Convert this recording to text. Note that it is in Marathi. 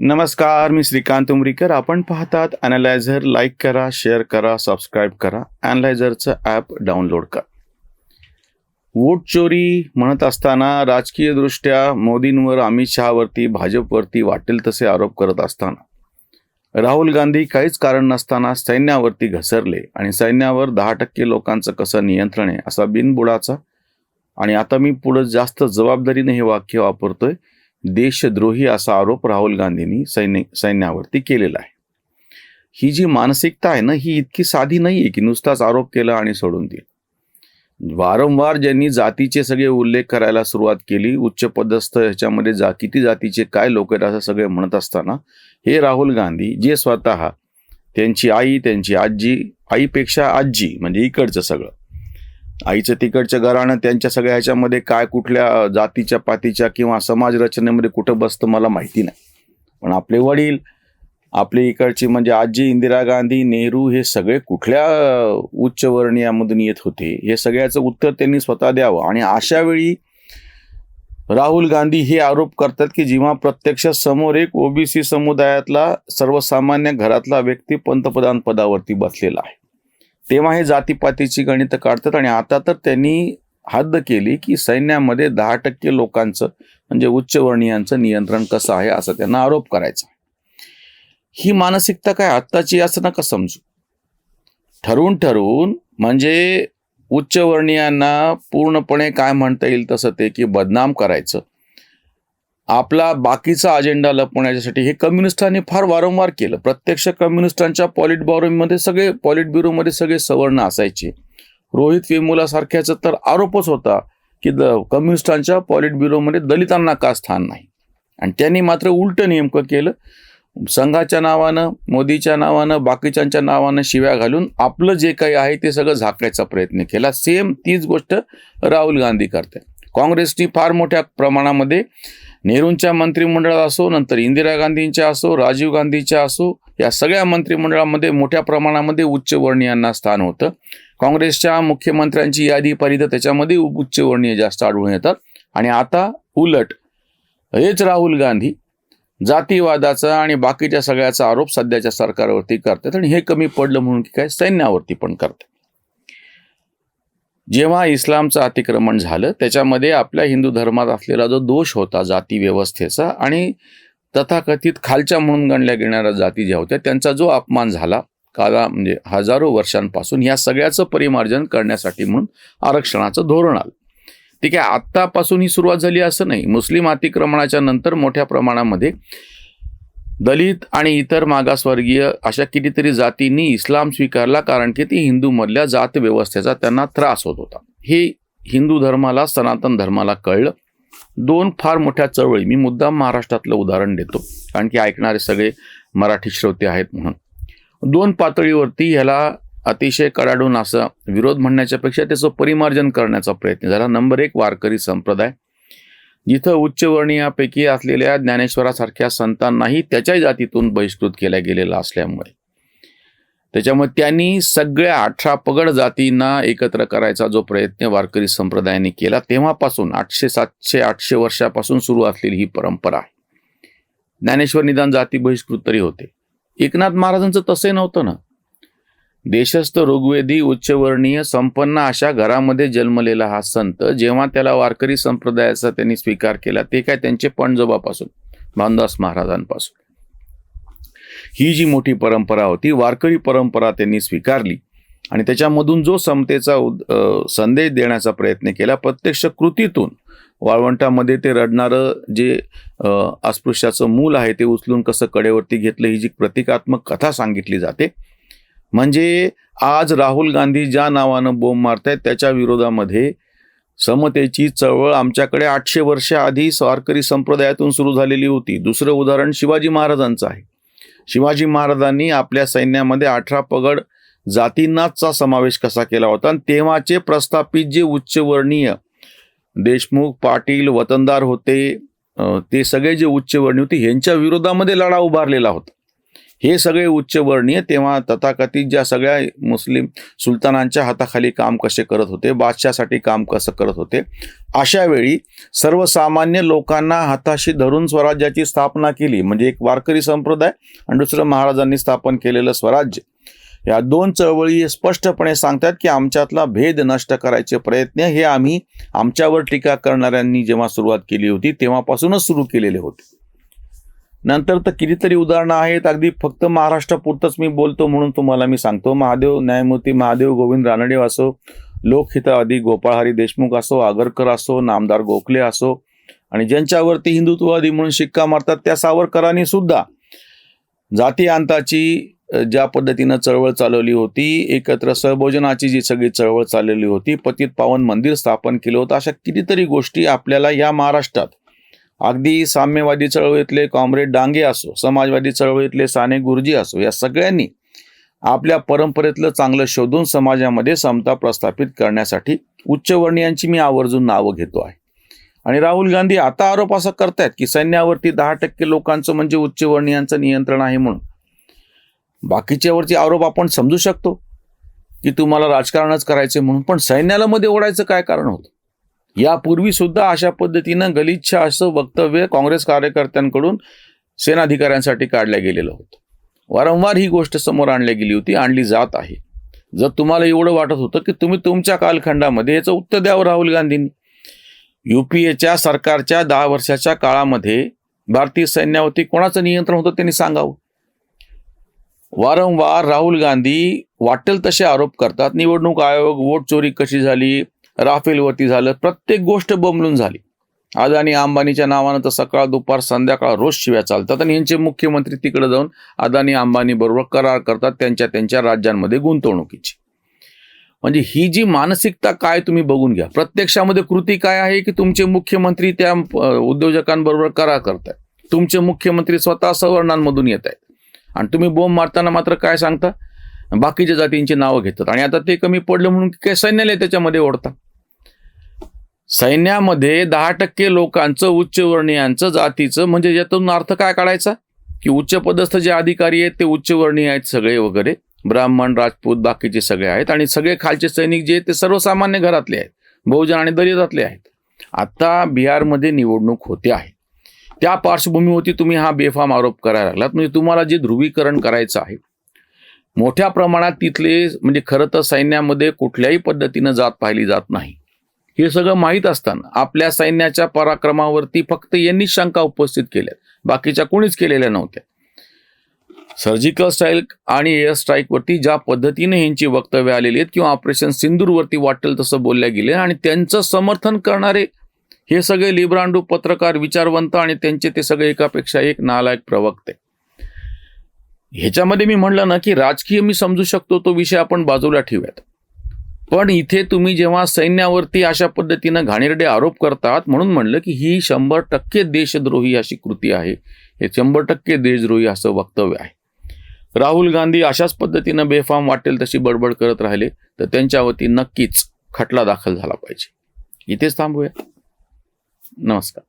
नमस्कार मी श्रीकांत उमरीकर. आपण पाहतात अनालायझर लाईक करा शेअर करा सबस्क्राईब करा. अनालायझरचं ॲप डाउनलोड करा. वोट चोरी म्हणत असताना राजकीयदृष्ट्या मोदींवर अमित शहावरती भाजपवरती वाटेल तसे आरोप करत असताना. राहुल गांधी काहीच कारण नसताना सैन्यावरती घसरले आणि सैन्यावर दहा टक्के लोकांचं कसं नियंत्रण आहे असा बिनबुडाचा आणि आता मी पुढं जास्त जबाबदारीने हे वाक्य वापरतोय. देशद्रोही असा आरोप राहुल गांधींनी सैन्य सैन्यावरती केलेला आहे. ही जी मानसिकता आहे ना ही इतकी साधी नाही आहे की नुसताच आरोप केला आणि सोडून दिला. वारंवार ज्यांनी जातीचे सगळे उल्लेख करायला सुरुवात केली उच्च पदस्थ ह्याच्यामध्ये जा किती जातीचे काय लोक आहेत असं सगळे म्हणत असताना हे राहुल गांधी जे स्वतः त्यांची आई त्यांची आजी आईपेक्षा आजी म्हणजे इकडचं सगळं आईचं तिकडच्या घराणं त्यांच्या सगळ्या ह्याच्यामध्ये काय कुठल्या जातीच्या पातीच्या किंवा समाज रचनेमध्ये कुठं बसतं मला माहिती नाही. पण आपले वडील आपली इकडची म्हणजे आजी इंदिरा गांधी नेहरू हे सगळे कुठल्या उच्चवर्णीयामधून येत होते हे सगळ्याचं उत्तर त्यांनी स्वतः द्यावं. आणि अशा वेळी राहुल गांधी हे आरोप करतात की जेव्हा प्रत्यक्ष समोर एक ओबीसी समुदायातला सर्वसामान्य घरातला व्यक्ती पंतप्रधान पदावरती बसलेला आहे. तेव्हा हे जातीपातीची गणितं काढतात आणि आता तर त्यांनी हद्द केली की सैन्यामध्ये दहा टक्के लोकांचं म्हणजे उच्चवर्णीयांचं नियंत्रण कसं आहे असं त्यांना आरोप करायचा ही मानसिकता काय आत्ताची असं नका समजू. ठरवून ठरवून म्हणजे उच्चवर्णीयांना पूर्णपणे काय म्हणता येईल तसं ते की बदनाम करायचं. आपला बाकीचा अजेंडा लपवण्याच्यासाठी हे कम्युनिस्टांनी फार वारंवार केलं. प्रत्यक्ष कम्युनिस्टांच्या पॉलिट ब्युरोमध्ये सगळे पॉलिट ब्युरोमध्ये सगळे सवर्ण असायचे. रोहित वेमुलासारख्याचा तर आरोपच होता की द कम्युनिस्टांच्या पॉलिट ब्युरोमध्ये दलितांना का स्थान नाही? आणि त्यांनी मात्र उलटं नेमकं केलं. संघाच्या नावानं मोदीच्या नावानं बाकीच्यांच्या नावानं शिव्या घालून आपलं जे काही आहे ते सगळं झाकायचा प्रयत्न केला. सेम तीच गोष्ट राहुल गांधी करते काँग्रेसनी फार मोठ्या प्रमाणामध्ये नेहरूंच्या मंत्रिमंडळात असो नंतर इंदिरा गांधींच्या असो राजीव गांधीच्या असो या सगळ्या मंत्रिमंडळामध्ये मोठ्या प्रमाणामध्ये उच्चवर्णीयांना स्थान होतं. काँग्रेसच्या मुख्यमंत्र्यांची यादी पाहिली तर त्याच्यामध्ये उच्चवर्णीय जास्त आढळून येतात. आणि आता उलट हेच राहुल गांधी जातीवादाचा आणि बाकीच्या सगळ्याचा आरोप सध्याच्या सरकारवरती करतात आणि हे कमी पडलं म्हणून की काय सैन्यावरती पण करतात. जेव्हा इस्लामचं अतिक्रमण झालं त्याच्यामध्ये आपल्या हिंदू धर्मात असलेला जो दोष होता जाती व्यवस्थेचा आणि तथाकथित खालच्या म्हणून गणल्या गेणाऱ्या जाती ज्या होत्या त्यांचा जो अपमान झाला काला म्हणजे हजारो वर्षांपासून या सगळ्याचं परिमार्जन करण्यासाठी म्हणून आरक्षणाचं धोरण आलं. ठीक आहे आत्तापासून ही सुरुवात झाली असं नाही. मुस्लिम अतिक्रमणाच्या नंतर मोठ्या प्रमाणामध्ये दलित आणि इतर मागासवर्गीय अशा कितीतरी जातींनी इस्लाम स्वीकारला कारण की ती हिंदूमधल्या जात व्यवस्थेचा त्यांना त्रास होत होता. हे हिंदू धर्माला सनातन धर्माला कळलं. दोन फार मोठ्या चळवळी मी मुद्दाम महाराष्ट्रातलं उदाहरण देतो कारण की ऐकणारे सगळे मराठी श्रोते आहेत म्हणून. दोन पातळीवरती ह्याला अतिशय कडाडून असं विरोध म्हणण्याच्यापेक्षा त्याचं परिमार्जन करण्याचा प्रयत्न झाला. नंबर एक वारकरी संप्रदाय. जिथं उच्चवर्णीयापैकी असलेल्या ज्ञानेश्वरासारख्या संतांनाही त्याच्या जातीतून बहिष्कृत केल्या गेलेला असल्यामुळे. त्याच्यामुळे त्यांनी सगळ्या अठरा पगड जातींना एकत्र करायचा जो प्रयत्न वारकरी संप्रदायाने केला तेव्हापासून आठशे सातशे आठशे वर्षापासून सुरू असलेली ही परंपरा. आहे ज्ञानेश्वर निदान जाती बहिष्कृत तरी होते. एकनाथ महाराजांचं तसे नव्हतं ना? देशस्थ ऋग्वेदी उच्चवर्णीय संपन्न अशा घरामध्ये जन्मलेला हा संत जेव्हा त्याला वारकरी संप्रदायाचा त्यांनी स्वीकार केला ते काय त्यांचे पणजोबापासून भानदास महाराजांपासून. ही जी मोठी परंपरा होती वारकरी परंपरा त्यांनी स्वीकारली आणि त्याच्यामधून जो समतेचा उद- संदेश देण्याचा प्रयत्न केला प्रत्यक्ष कृतीतून वाळवंटामध्ये ते रडणारं जे अस्पृश्याचं मूल आहे ते उचलून कसं कडेवरती घेतलं ही जी प्रतिकात्मक कथा सांगितली जाते म्हणजे आज राहुल गांधी ज्या नावानं बोंब मारत आहेत त्याच्या विरोधामध्ये समतेची चळवळ आमच्याकडे आठशे वर्ष आधी वारकरी संप्रदायातून सुरू झालेली होती. दुसरं उदाहरण शिवाजी महाराजांचं आहे. शिवाजी महाराजांनी आपल्या सैन्यामध्ये अठरा पगड जातींनाचा समावेश कसा केला होता आणि तेव्हाचे प्रस्थापित जे उच्चवर्णीय देशमुख पाटील वतनदार होते ते सगळे जे उच्चवर्णीय होते ह्यांच्या विरोधामध्ये लढा उभारलेला होता. हे सगळे उच्चवर्णीय तेव्हा तथाकथित ज्या सगळ्या मुस्लिम सुलतानांच्या हाताखाली काम कसे करत होते बादशासाठी काम कसं करत होते अशा वेळी सर्वसामान्य लोकांना हाताशी धरून स्वराज्याची स्थापना केली. म्हणजे एक वारकरी संप्रदाय आणि दुसरं महाराजांनी स्थापन केलेलं स्वराज्य. या दोन चळवळी स्पष्टपणे सांगतात की आमच्यातला भेद नष्ट करायचे प्रयत्न हे आम्ही आमच्यावर टीका करणाऱ्यांनी जेव्हा सुरुवात केली होती तेव्हापासूनच सुरू केलेले होते. नंतर तर कितीतरी उदाहरणं आहेत. अगदी फक्त महाराष्ट्रापुरतंच मी बोलतो म्हणून तुम्हाला मी सांगतो. महादेव न्यायमूर्ती महादेव गोविंद रानडे असो लोकहितवादी गोपाळहारी देशमुख असो आगरकर असो नामदार गोखले असो आणि ज्यांच्यावरती हिंदुत्ववादी म्हणून शिक्का मारतात त्या सावरकरांनी सुद्धा जाती अंताची ज्या पद्धतीनं चळवळ चालवली होती एकत्र सहभोजनाची जी सगळी चळवळ चाललेली होती पतित पावन मंदिर स्थापन केलं होतं अशा कितीतरी गोष्टी आपल्याला या महाराष्ट्रात अगदी साम्यवादी चळवळीतले कॉम्रेड डांगे असो समाजवादी चळवळीतले साने गुरुजी असो या सगळ्यांनी आपल्या परंपरेतलं चांगलं शोधून समाजामध्ये समता प्रस्थापित करण्यासाठी उच्चवर्णीयांची मी आवर्जून नावं घेतो आहे. आणि राहुल गांधी आता आरोप असा करतायत की सैन्यावरती दहा टक्के लोकांचं म्हणजे उच्चवर्णीयांचं नियंत्रण आहे म्हणून. बाकीच्यावरती आरोप आपण समजू शकतो की तुम्हाला राजकारणच करायचे म्हणून पण सैन्याला मध्ये ओढायचं काय कारण होतं? यापूर्वी सुद्धा अशा पद्धतीनं गलिच्छ असं वक्तव्य काँग्रेस कार्यकर्त्यांकडून सेनाधिकाऱ्यांसाठी काढलं गेलेलं होतं. वारंवार ही गोष्ट समोर आणली गेली होती आणली जात आहे. जर तुम्हाला एवढं वाटत होतं की तुम्ही तुमच्या कालखंडामध्ये याचं उत्तर द्यावं राहुल गांधींनी. युपीएच्या सरकारच्या दहा वर्षाच्या काळामध्ये भारतीय सैन्यावरती कोणाचं नियंत्रण होतं त्यांनी सांगावं. वारंवार राहुल गांधी वाटेल तसे आरोप करतात. निवडणूक आयोग वोट चोरी कशी झाली राफेलवरती झालं. प्रत्येक गोष्ट बोंबलून झाली. अदानी अंबानीच्या नावानं तर सकाळ दुपार संध्याकाळ रोज शिव्या चालतात आणि यांचे मुख्यमंत्री तिकडे जाऊन अदानी अंबानी बरोबर करार करतात त्यांच्या त्यांच्या राज्यांमध्ये गुंतवणुकीची. म्हणजे ही जी मानसिकता काय तुम्ही बघून घ्या. प्रत्यक्षामध्ये कृती काय आहे की तुमचे मुख्यमंत्री त्या उद्योजकांबरोबर करार करतायत. तुमचे मुख्यमंत्री स्वतः सवर्णांमधून येत आहेत आणि तुम्ही बोंब मारताना मात्र काय सांगता? बाकीच्या जातींची नावं घेतात. आणि आता ते कमी पडलं म्हणून काय सैन्याला त्याच्यामध्ये ओढतात. सैन्यामध्ये दहा टक्के लोकांचं उच्चवर्णीयांचं जातीचं म्हणजे यातून अर्थ काय काढायचा? की उच्च पदस्थ जे अधिकारी आहेत ते उच्चवर्णीय आहेत सगळे वगैरे. ब्राह्मण राजपूत बाकीचे सगळे आहेत. आणि सगळे खालचे सैनिक जे आहेत ते सर्वसामान्य घरातले आहेत. बहुजन आणि दलितातले आहेत. आता बिहारमध्ये निवडणूक होते आहे. त्या पार्श्वभूमीवरती तुम्ही हा बेफाम आरोप करायला लागलात. म्हणजे तुम्हाला जे ध्रुवीकरण करायचं आहे मोठ्या प्रमाणात तिथले म्हणजे खरं तर सैन्यामध्ये कुठल्याही पद्धतीनं जात पाहिली जात नाही. हे सगळं माहीत असताना आपल्या सैन्याच्या पराक्रमावरती फक्त यांनीच शंका उपस्थित केल्या. बाकीच्या कोणीच केलेल्या नव्हत्या. सर्जिकल स्ट्राईक आणि एअर स्ट्राईकवरती ज्या पद्धतीने यांची वक्तव्य आलेली आहेत किंवा ऑपरेशन सिंदूरवरती वाटेल तसं बोलल्या गेले आणि त्यांचं समर्थन करणारे हे सगळे लिब्रांडू पत्रकार विचारवंत आणि त्यांचे ते सगळे एकापेक्षा एक नालायक प्रवक्ते. ह्याच्यामध्ये मी म्हणलं ना की राजकीय मी समजू शकतो तो विषय आपण बाजूला ठेवूयात. पण इथे तुम्ही जेव्हा सैन्यावरती अशा पद्धतीनं घाणेरडे आरोप करतात म्हणून म्हणलं की ही शंभर टक्के देशद्रोही अशी कृती आहे. हे शंभर टक्के देशद्रोही असं वक्तव्य आहे. राहुल गांधी अशाच पद्धतीनं बेफाम वाटेल तशी बडबड करत राहिले तर त्यांच्यावरती नक्कीच खटला दाखल झाला पाहिजे. इथेच थांबूया. नमस्कार.